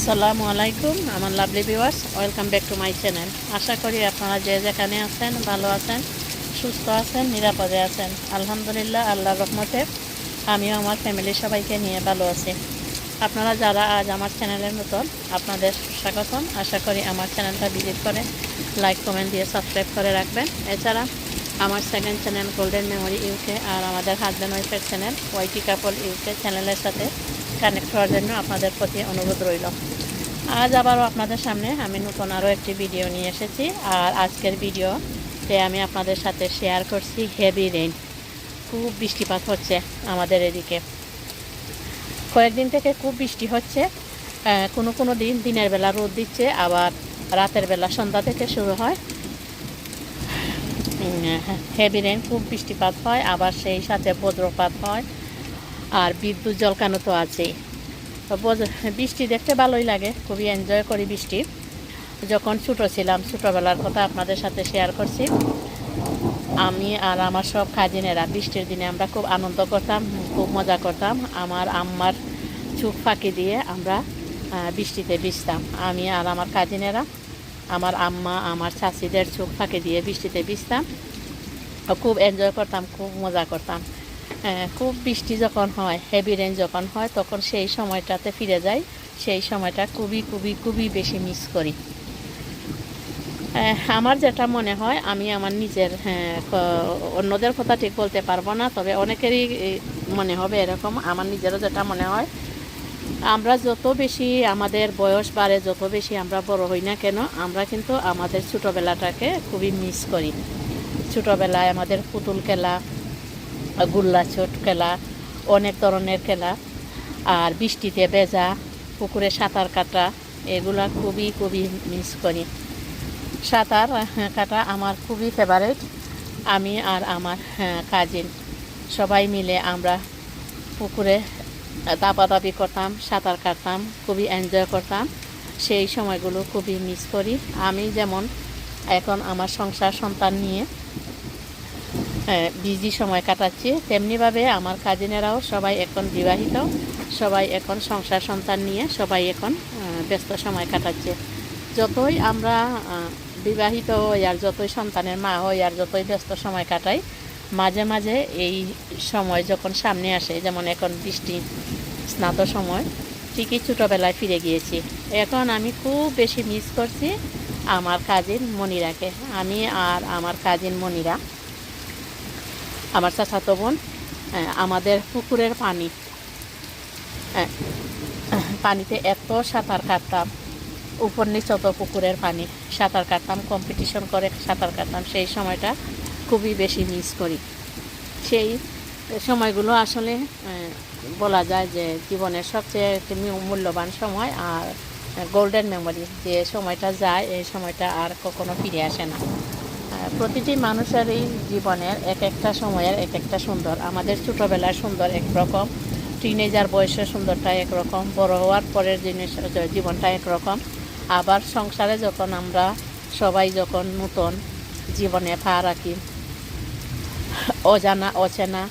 আসসালামু আলাইকুম, আমার lovely viewers welcome back to my channel আশা করি আপনারা যে যেখানে আছেন, ভালো আছেন, সুস্থ আছেন, নিরাপদে আছেন। আলহামদুলিল্লাহ, আল্লাহর রহমতে আমিও আমার ফ্যামিলির সবাইকে নিয়ে ভালো আছি। আপনারা যারা আজ আমার চ্যানেলের নতুন, আপনাদের স্বাগতম। আশা করি আমার চ্যানেলটা ভিজিট করে লাইক কমেন্ট দিয়ে সাবস্ক্রাইব করে রাখবেন। এছাড়া আমার second channel golden memory UK আর আমাদের হাজব্যান্ড ওয়াইফের চ্যানেল ওয়াইটি কাপল ইউকে চ্যানেলের সাথে কানেক্ট হওয়ার জন্য আপনাদের প্রতি অনুরোধ রইল। আজ আবারও আপনাদের সামনে আমি নতুন আরও একটি ভিডিও নিয়ে এসেছি। আর আজকের ভিডিওতে আমি আপনাদের সাথে শেয়ার করছি হেভি রেইন খুব বৃষ্টিপাত হচ্ছে আমাদের এদিকে। কয়েকদিন থেকে খুব বৃষ্টি হচ্ছে। কোনো কোনো দিন দিনের বেলা রোদ দিচ্ছে, আবার রাতের বেলা সন্ধ্যা থেকে শুরু হয়। হেভি রেন খুব বৃষ্টিপাত হয়, আবার সেই সাথে বজ্রপাত হয়। আর বিদ্যুৎ জলকানো তো আছেই। বৃষ্টি দেখতে ভালোই লাগে, খুবই এনজয় করি বৃষ্টি। যখন ছোটো ছিলাম, ছোটোবেলার কথা আপনাদের সাথে শেয়ার করছি। আমি আর আমার সব কাজিনেরা বৃষ্টির দিনে আমরা খুব আনন্দ করতাম, খুব মজা করতাম। আমার আম্মার চোখ ফাঁকি দিয়ে আমরা বৃষ্টিতে ভিজতাম। আমি আর আমার কাজিনেরা, আমার আম্মা, আমার চাষিদের চোখ ফাঁকি দিয়ে বৃষ্টিতে ভিজতাম। খুব এনজয় করতাম, খুব মজা করতাম। খুব বৃষ্টি যখন হয় হেভি রেন যখন হয় তখন সেই সময়টাতে ফিরে যাই। সেই সময়টা খুবই খুবই খুবই বেশি মিস করি। আহ, আমার যেটা মনে হয় আমি আমার নিজের হ্যাঁ, অন্যদের কথা ঠিক বলতে পারব না তবে অনেকেরই মনে হবে এরকম। আমার নিজেরও যেটা মনে হয় আমরা যত বেশি আমাদের বয়স বাড়ে যত বেশি আমরা বড় হই না কেন আমরা কিন্তু আমাদের ছোটোবেলাটাকে খুবই মিস করি। ছোটোবেলায় আমাদের পুতুল খেলা গুল্লা ছোট খেলা অনেক ধরনের খেলা। আর বৃষ্টিতে ভেজা পুকুরে সাঁতার কাটা এগুলা খুবই খুবই মিস করি। সাঁতার হ্যাঁ, কাটা আমার খুবই ফেভারিট আমি আর আমার কাজিন সবাই মিলে আমরা পুকুরে দাপাদাপি করতাম সাঁতার কাটতাম খুবই এনজয় করতাম। সেই সময়গুলো খুবই মিস করি। আমি যেমন এখন আমার সংসার সন্তান নিয়ে বিজি সময় কাটাচ্ছি। তেমনিভাবে আমার কাজিনেরাও সবাই এখন বিবাহিত। সবাই এখন সংসার সন্তান নিয়ে সবাই এখন ব্যস্ত সময় কাটাচ্ছে। যতই আমরা বিবাহিত হই আর যতই সন্তানের মা হই আর যতই ব্যস্ত সময় কাটাই, মাঝে মাঝে এই সময় যখন সামনে আসে, যেমন এখন বৃষ্টি, স্নাত সময়, ঠিকই ছোটোবেলায় ফিরে গিয়েছি। এখন আমি খুব বেশি মিস করছি আমার কাজিন মনিরাকে। আমি আর আমার কাজিন মনিরা আমার চাচাতো বোন আমাদের পুকুরের পানি পানিতে এত সাঁতার কাটতাম, উপর নিচ তো পুকুরের পানি, সাঁতার কাটতাম কম্পিটিশন করে সাঁতার কাটতাম, সেই সময়টা খুবই বেশি মিস করি। সেই সময়গুলো আসলে বলা যায় যে জীবনের সবচেয়ে একটি মূল্যবান সময় আর গোল্ডেন মেমোরি যে সময়টা যায়, এই সময়টা আর কখনো ফিরে আসে না। প্রতিটি মানুষেরই জীবনের এক একটা সময়ের এক একটা সুন্দর। আমাদের ছোটোবেলার সুন্দর একরকম টিনেজার বয়সের সুন্দরটা একরকম, বড় হওয়ার পরের জিনিস জীবনটা একরকম। আবার সংসারে যখন আমরা সবাই যখন নতুন, জীবনে পা রাখি, অজানা, অচেনা,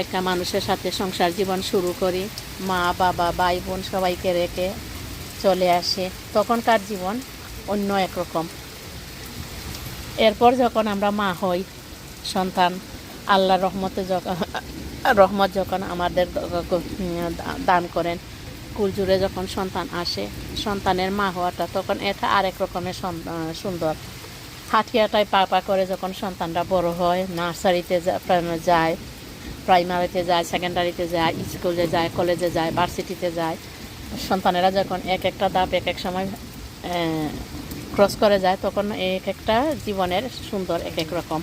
একটা মানুষের সাথে সংসার জীবন শুরু করি, মা, বাবা, ভাই, বোন সবাইকে রেখে চলে আসে, তখনকার জীবন অন্য একরকম। এরপর যখন আমরা মা হই, সন্তান আল্লাহ রহমতে যখন, রহমত যখন আমাদের দান করেন কুল জুড়ে যখন সন্তান আসে, সন্তানের মা হওয়াটা তখন এটা আরেক রকমের সন- সুন্দর। হাতিয়াটায় পা পা করে যখন সন্তানরা বড় হয়, নার্সারিতে যায়, প্রাইমারিতে যায়, সেকেন্ডারিতে যায়, স্কুলে যায়, কলেজে যায়, ভার্সিটিতে যায়, সন্তানেরা যখন এক একটা ধাপ এক এক সময় ক্রস করে যায়, তখন এক একটা জীবনের সুন্দর এক এক রকম।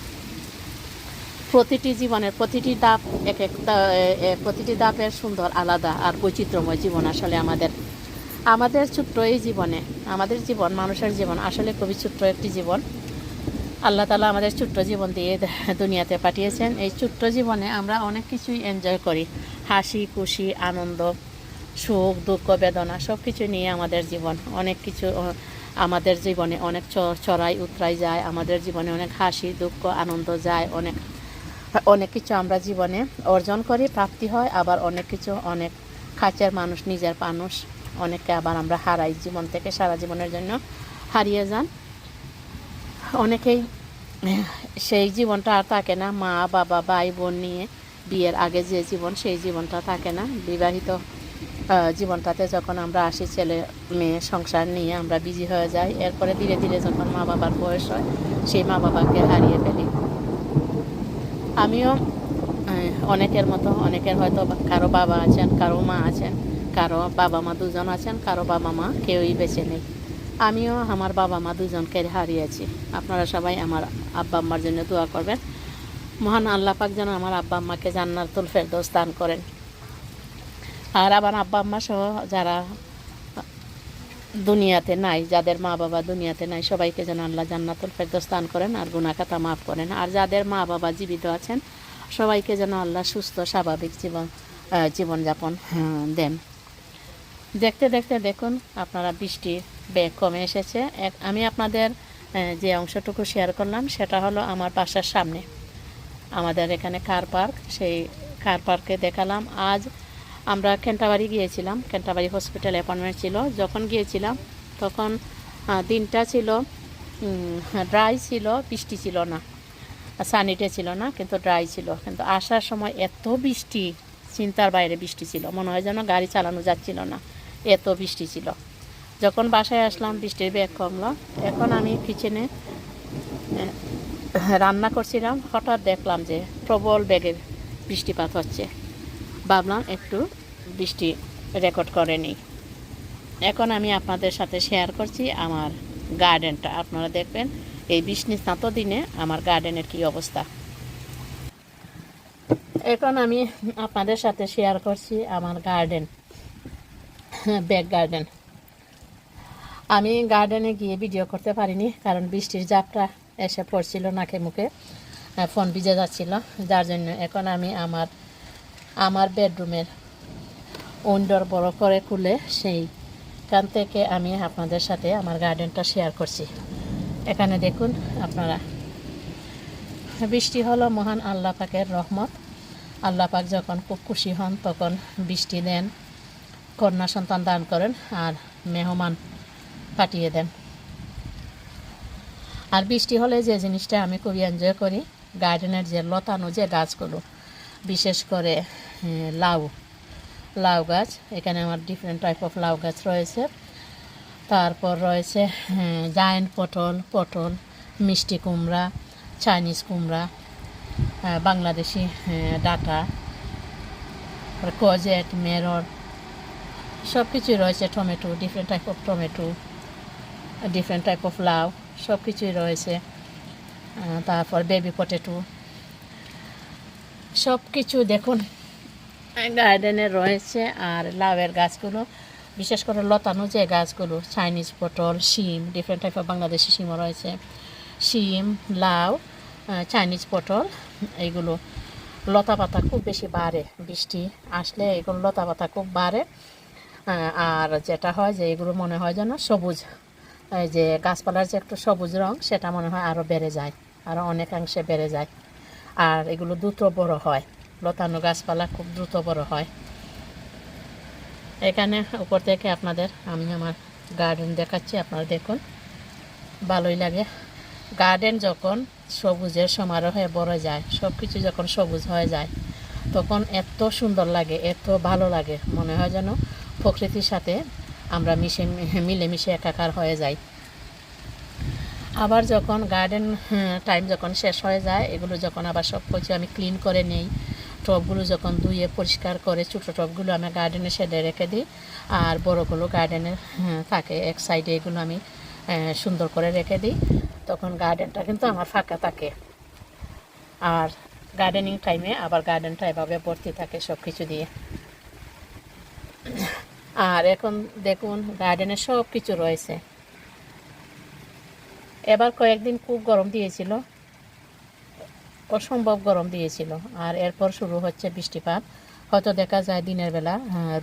প্রতিটি জীবনের প্রতিটি ধাপ এক একটা প্রতিটি ধাপের সুন্দর আলাদা আর বৈচিত্র্যময় জীবন আসলে আমাদের। আমাদের ছোট্ট এই জীবনে, আমাদের জীবন, মানুষের জীবন আসলে খুবই ছোট্ট একটি জীবন। আল্লাহ তালা আমাদের ছোট্ট জীবন দিয়ে দুনিয়াতে পাঠিয়েছেন। এই ছোট্ট জীবনে আমরা অনেক কিছুই এনজয় করি। হাসি, খুশি, আনন্দ, সুখ, দুঃখ, বেদনা সব কিছু নিয়ে আমাদের জীবন। অনেক কিছু আমাদের জীবনে অনেক চড়াই উতরাই যায়, আমাদের জীবনে অনেক হাসি, দুঃখ, আনন্দ যায়, অনেক অনেক কিছু আমরা জীবনে অর্জন করি, প্রাপ্তি হয়, আবার অনেক কিছু, অনেক কাছের মানুষ, নিজের মানুষ, অনেককে আবার আমরা হারাই জীবন থেকে, সারা জীবনের জন্য হারিয়ে যান। অনেকেই সেই জীবনটা আর থাকে না, মা, বাবা, ভাই, বোন নিয়ে বিয়ের আগে যে জীবন, সেই জীবনটা থাকে না, বিবাহিত জীবনটাতে যখন আমরা আসি ছেলে মেয়ে সংসার নিয়ে আমরা বিজি হয়ে যাই, এরপরে ধীরে ধীরে যখন মা বাবার বয়স হয়, সেই মা বাবাকে হারিয়ে ফেলি। আমিও অনেকের মতো, অনেকের হয়তো কারও বাবা আছেন, কারও মা আছেন, কারও বাবা মা দুজন আছেন, কারও বাবা মা কেউই বেঁচে নেই। আমিও আমার বাবা মা দুজনকে হারিয়েছি। আপনারা সবাই আমার আব্বা আম্মার জন্য দোয়া করবেন। মহান আল্লাহ পাক যেন আমার আব্বা আম্মাকে জান্নাতুল ফেরদৌস দান করেন। আর আমার আব্বা আম্মা সহ যারা দুনিয়াতে নাই, যাদের মা বাবা দুনিয়াতে নাই, সবাইকে যেন আল্লাহ জান্নাতুল ফেরদৌস দান করেন আর গুনাখাতা মাফ করেন। আর যাদের মা বাবা জীবিত আছেন, সবাইকে যেন আল্লাহ সুস্থ, স্বাভাবিক জীবন জীবনযাপন দেন। দেখতে দেখতে দেখুন, আপনারা বৃষ্টি বেগ কমে এসেছে। এক- আমি আপনাদের যে অংশটুকু শেয়ার করলাম, সেটা হলো আমার বাসার সামনে। আমাদের এখানে কার পার্ক সেই কার পার্কে দেখালাম। আজ আমরা কেন্টাবাড়ি গিয়েছিলাম ক্যান্টাবাড়ি হসপিটাল অ্যাপয়েন্টমেন্ট ছিল। যখন গিয়েছিলাম, তখন দিনটা ছিল ড্রাই ছিল, বৃষ্টি ছিল না। সানিটে ছিল না, কিন্তু ড্রাই ছিল। কিন্তু আসার সময় এত বৃষ্টি, চিন্তার বাইরে বৃষ্টি ছিল। মনে হয় যেন গাড়ি চালানো যাচ্ছিল না, এত বৃষ্টি ছিল। যখন বাসায় আসলাম, বৃষ্টির বেগ কমলো। এখন আমি কিচেনে রান্না করছিলাম। হঠাৎ দেখলাম যে প্রবল বেগের বৃষ্টিপাত হচ্ছে। ভাবলাম একটু বৃষ্টি রেকর্ড করে নিই। এখন আমি আপনাদের সাথে শেয়ার করছি আমার গার্ডেনটা আপনারা দেখবেন এই বৃষ্টি স্নাত দিনে আমার গার্ডেনের কি অবস্থা। এখন আমি আপনাদের সাথে শেয়ার করছি আমার গার্ডেন ব্যাক গার্ডেন আমি গার্ডেনে গিয়ে ভিডিও করতে পারিনি, কারণ বৃষ্টির জাপটা এসে পড়ছিল নাকে মুখে ফোন ভিজে যাচ্ছিল। যার জন্য এখন আমি আমার আমার বেডরুমের উইন্ডোর বড় করে খুলে সেইখান থেকে আমি আপনাদের সাথে আমার গার্ডেনটা শেয়ার করছি। এখানে দেখুন আপনারা। বৃষ্টি হলো মহান আল্লাহ পাকের রহমত। আল্লাহ পাক যখন খুব খুশি হন, তখন বৃষ্টি দেন, কন্যা সন্তান দান করেন আর মেহমান পাঠিয়ে দেন। আর বৃষ্টি হলে যে জিনিসটা আমি খুবই এনজয় করি গার্ডেনের যে লতানো যে গাছগুলো, বিশেষ করে লাউ। লাউ গাছ এখানে আমার ডিফারেন্ট টাইপ অফ লাউ গাছ রয়েছে। তারপর রয়েছে জায়েন্ট পটল পটল মিষ্টি কুমড়া চাইনিজ কুমড়া বাংলাদেশি আহ, ডাটা কোজেট মেরর সব কিছুই রয়েছে tomato different type of tomato different type of লাউ সব কিছুই রয়েছে তারপর বেবি পটেটো সব কিছু দেখুন গার্ডেনে রয়েছে আর লাউয়ের গাছগুলো, বিশেষ করে লতানো যে গাছগুলো চাইনিজ পটল, শিম ডিফারেন্ট টাইপ অফ বাংলাদেশি শিমও রয়েছে। শিম, লাউ চাইনিজ পটল এইগুলো লতা পাতা খুব বেশি বাড়ে, বৃষ্টি আসলে এগুলো লতা পাতা খুব বাড়ে। আর যেটা হয় যে এগুলো মনে হয় যেন সবুজ, এই যে গাছপালার যে একটু সবুজ রং, সেটা মনে হয় আরও বেড়ে যায় আরও অনেকাংশে বেড়ে যায়। আর এগুলো দ্রুত বড় হয়। লতানো গাছপালা খুব দ্রুত বড় হয়। এখানে উপর থেকে আপনাদের আমি আমার গার্ডেন দেখাচ্ছি, আপনারা দেখুন। ভালোই লাগে। গার্ডেন যখন সবুজের সমারোহে বড় যায় সব কিছু যখন সবুজ হয়ে যায়, তখন এত সুন্দর লাগে, এত ভালো লাগে। মনে হয় যেন প্রকৃতির সাথে আমরা মিশে, মিলেমিশে একাকার হয়ে যাই। আবার যখন গার্ডেন টাইম যখন শেষ হয়ে যায়, এগুলো যখন আবার সব কিছু আমি ক্লিন করে নেই টবগুলো যখন ধুয়ে পরিষ্কার করে ছোটো টবগুলো আমি গার্ডেনের শেডে রেখে দিই, আর বড়গুলো গার্ডেনের থাকে। এক সাইডে এগুলো আমি সুন্দর করে রেখে দিই। তখন গার্ডেনটা কিন্তু আমার ফাঁকা থাকে। আর গার্ডেনিং টাইমে আবার গার্ডেনটা এভাবে ভর্তি থাকে সব কিছু দিয়ে। আর এখন দেখুন গার্ডেনে সব কিছু রয়েছে। এবার কয়েকদিন খুব গরম দিয়েছিল। অসম্ভব গরম দিয়েছিল। আর এরপর শুরু হচ্ছে বৃষ্টিপাত। হয়তো দেখা যায় দিনের বেলা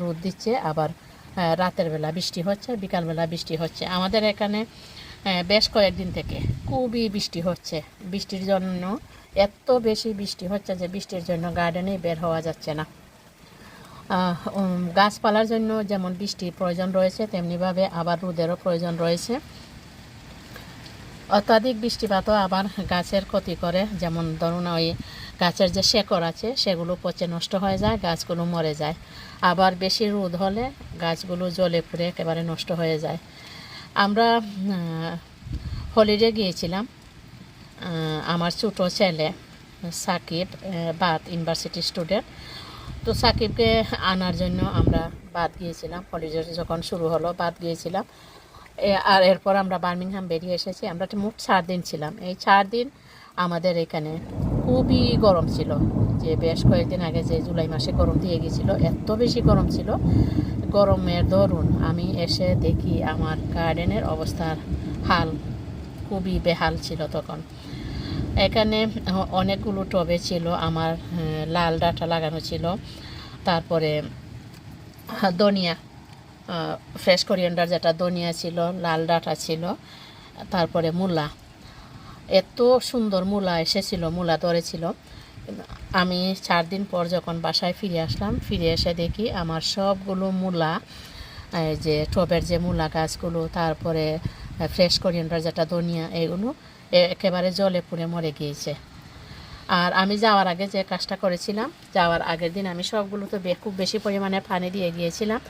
রোদ দিচ্ছে আবার আহ, রাতের বেলা বৃষ্টি হচ্ছে বিকালবেলা বৃষ্টি হচ্ছে। আমাদের এখানে বেশ কয়েকদিন থেকে খুবই বৃষ্টি হচ্ছে। বৃষ্টির জন্য এত বেশি বৃষ্টি হচ্ছে যে বৃষ্টির জন্য গার্ডেনে বের হওয়া যাচ্ছে না। গাছপালার জন্য যেমন বৃষ্টির প্রয়োজন রয়েছে তেমনিভাবে আবার রোদেরও প্রয়োজন রয়েছে। অত্যাধিক বৃষ্টিপাতও আবার গাছের ক্ষতি করে, যেমন ধরুন ওই গাছের যে শেকড় আছে, সেগুলো পচে নষ্ট হয়ে যায়, গাছগুলো মরে যায়। আবার বেশি রোদ হলে গাছগুলো জলে পুড়ে একেবারে নষ্ট হয়ে যায়। আমরা হলিডে গিয়েছিলাম আমার ছোটো ছেলে, সাকিব বাদ ইউনিভার্সিটি স্টুডেন্ট। তো সাকিবকে আনার জন্য আমরা বাদ গিয়েছিলাম। হলিডে যখন শুরু হলো, বাদ গিয়েছিলাম। আর এরপর আমরা বার্মিংহাম বেরিয়ে এসেছি। আমরা মোট চার দিন ছিলাম। এই চার দিন আমাদের এখানে খুবই গরম ছিল। যে বেশ কয়েকদিন আগে যে জুলাই মাসে গরম দিয়ে গিয়েছিল, এত বেশি গরম ছিল। গরমের দরুন আমি এসে দেখি আমার গার্ডেনের অবস্থার হাল খুবই বেহাল ছিল তখন। এখানে অনেকগুলো টবে ছিল, আমার লাল ডাঁটা লাগানো ছিল। তারপরে ধনিয়া ফ্রেশ কোরিয়ান্ডার যেটা ধনিয়া ছিল, লাল ডাঁটা ছিল, তারপরে মূলা। এত সুন্দর মূলা এসেছিল, মূলা ধরেছিল। আমি চার দিন পর যখন বাসায় ফিরে আসলাম, ফিরে এসে দেখি আমার সবগুলো মূলা যে টবের যে মূলা গাছগুলো, তারপরে ফ্রেশ কোরিয়ান্ডার যেটা ধনিয়া, এগুলো একেবারে জলে পুড়ে মরে গিয়েছে। আর আমি যাওয়ার আগে যে কাজটা করেছিলাম, যাওয়ার আগের দিন আমি সবগুলোতে বে- খুব বেশি পরিমাণে পানি দিয়ে গিয়েছিলাম।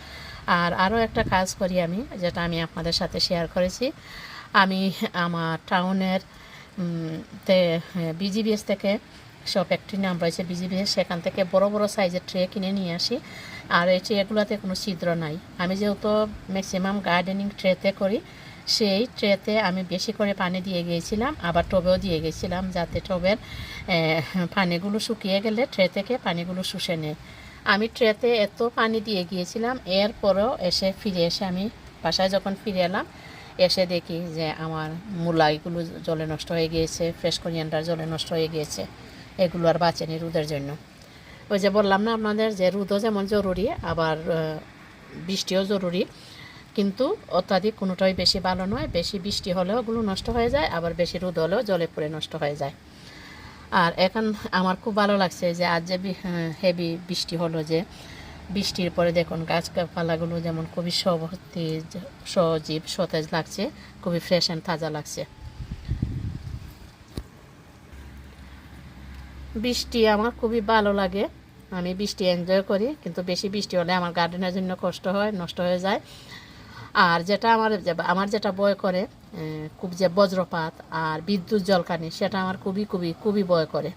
আর আরও একটা কাজ করি আমি, যেটা আমি আপনাদের সাথে শেয়ার করেছি। আমি আমার টাউনের তে বিজিবিএস থেকে সব একটি নাম রয়েছে বিজিবিএস সেখান থেকে বড় বড় সাইজের ট্রে কিনে নিয়ে আসি। আর এই ট্রেগুলোতে কোনো ছিদ্র নাই। আমি যেহেতু ম্যাক্সিমাম গার্ডেনিং ট্রেতে করি, সেই ট্রেতে আমি বেশি করে পানি দিয়ে গিয়েছিলাম, আবার টবেও দিয়ে গেছিলাম যাতে টবের পানিগুলো শুকিয়ে গেলে ট্রে থেকে পানিগুলো শুষে নেয়। আমি ট্রেতে এত পানি দিয়ে গিয়েছিলাম, এরপরেও এসে ফিরে এসে আমি বাসায় যখন ফিরে এলাম, এসে দেখি যে আমার মূলাইগুলো জলে নষ্ট হয়ে গিয়েছে, ফ্রেশ কোরিয়ান্ডার জলে নষ্ট হয়ে গিয়েছে। এগুলো আর বাঁচেনি রোদের জন্য। ওই যে বললাম না আপনাদের যে রোদও যেমন জরুরি, আবার বৃষ্টিও জরুরি, কিন্তু অত্যাধিক কোনোটাই বেশি ভালো নয়। বেশি বৃষ্টি হলেও ওগুলো নষ্ট হয়ে যায়, আবার বেশি রোদ হলেও জলে পড়ে নষ্ট হয়ে যায়। আর এখন আমার খুব ভালো লাগছে যে আজ যে হেভি বৃষ্টি হলো যে, বৃষ্টির পরে দেখুন গাছপালাগুলো যেমন খুবই সবর্তি সজীব, সতেজ লাগছে, খুবই ফ্রেশ অ্যান্ড তাজা লাগছে। বৃষ্টি আমার খুবই ভালো লাগে। আমি বৃষ্টি এনজয় করি, কিন্তু বেশি বৃষ্টি হলে আমার গার্ডেনের জন্য কষ্ট হয়, নষ্ট হয়ে যায়। আর যেটা আমার আমার যেটা বয় করে খুব যে বজ্রপাত আর বিদ্যুৎ জলকানি সেটা আমার খুবই খুবই খুবই ভয় করে।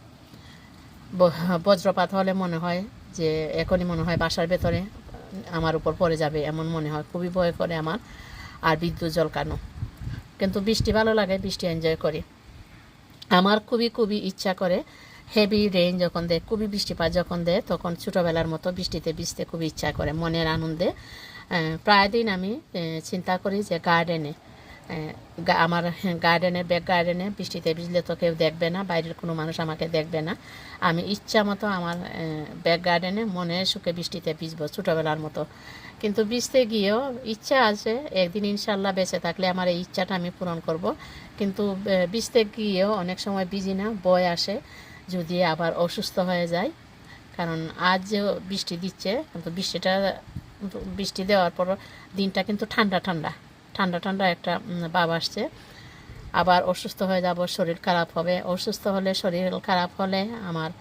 বজ্রপাত হলে মনে হয় যে, এখনই মনে হয় বাসার ভেতরে আমার উপর পড়ে যাবে এমন মনে হয়। খুবই ভয় করে আমার আর বিদ্যুৎ জলকানো কিন্তু বৃষ্টি ভালো লাগে, বৃষ্টি এনজয় করি। আমার খুবই খুবই ইচ্ছা করে হেভি রেইন যখন দেয়, খুবই বৃষ্টিপাত যখন দেয়, তখন ছোটোবেলার মতো বৃষ্টিতে ভিজতে খুবই ইচ্ছা করে, মনের আনন্দে। প্রায় দিন আমি চিন্তা করি যে গার্ডেনে আমার গার্ডেনে ব্যাক গার্ডেনে বৃষ্টিতে ভিজলে তো কেউ দেখবে না, বাইরের কোনো মানুষ আমাকে দেখবে না। আমি ইচ্ছা মতো আমার ব্যাক গার্ডেনে মনে সুখে বৃষ্টিতে ভিজবো ছোটোবেলার মতো। কিন্তু ভিজতে গিয়েও ইচ্ছা আছে, একদিন ইনশাল্লাহ বেঁচে থাকলে আমার এই ইচ্ছাটা আমি পূরণ করব। কিন্তু ভিজতে গিয়েও অনেক সময় ভিজি না, বয় আসে, যদি আবার অসুস্থ হয়ে যায়। কারণ আজ যে বৃষ্টি দিচ্ছে, কিন্তু বৃষ্টিটা বৃষ্টি দেওয়ার পর দিনটা কিন্তু ঠান্ডা ঠান্ডা। ঠান্ডা ঠান্ডা একটা ভাব আসছে। আবার অসুস্থ হয়ে যাব, শরীর খারাপ হবে। অসুস্থ হলে শরীর খারাপ হলে আমার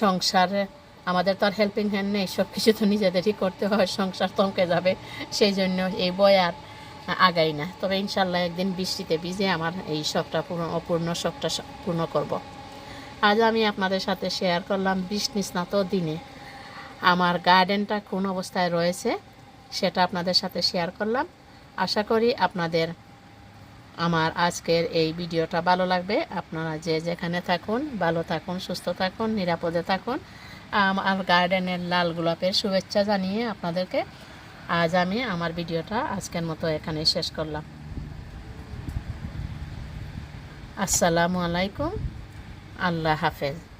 সংসারে, আমাদের তো আর হেল্পিং হ্যান্ড নেই সব কিছু তো নিজেদেরই করতে হয়, সংসার থমকে যাবে সেই জন্য এই বই আর আগাই না। তবে ইনশাল্লাহ একদিন বৃষ্টিতে ভিজে আমার এই শখটা পূর্ণ, অপূর্ণ শখটা পূর্ণ করব। আজ আমি আপনাদের সাথে শেয়ার করলাম বৃষ্টি স্নাত দিনে। আমার গার্ডেনটা কোন অবস্থায় রয়েছে, সেটা আপনাদের সাথে শেয়ার করলাম। আশা করি আপনাদের আমার আজকের এই ভিডিওটা ভালো লাগবে। আপনারা যে যেখানে থাকুন, ভালো থাকুন, সুস্থ থাকুন, নিরাপদে থাকুন। আমার গার্ডেনের লাল গোলাপের শুভেচ্ছা জানিয়ে আপনাদেরকে আজ আমি আমার ভিডিওটা আজকের মতো এখানে শেষ করলাম। আসসালামু আলাইকুম। আল্লাহ হাফেজ।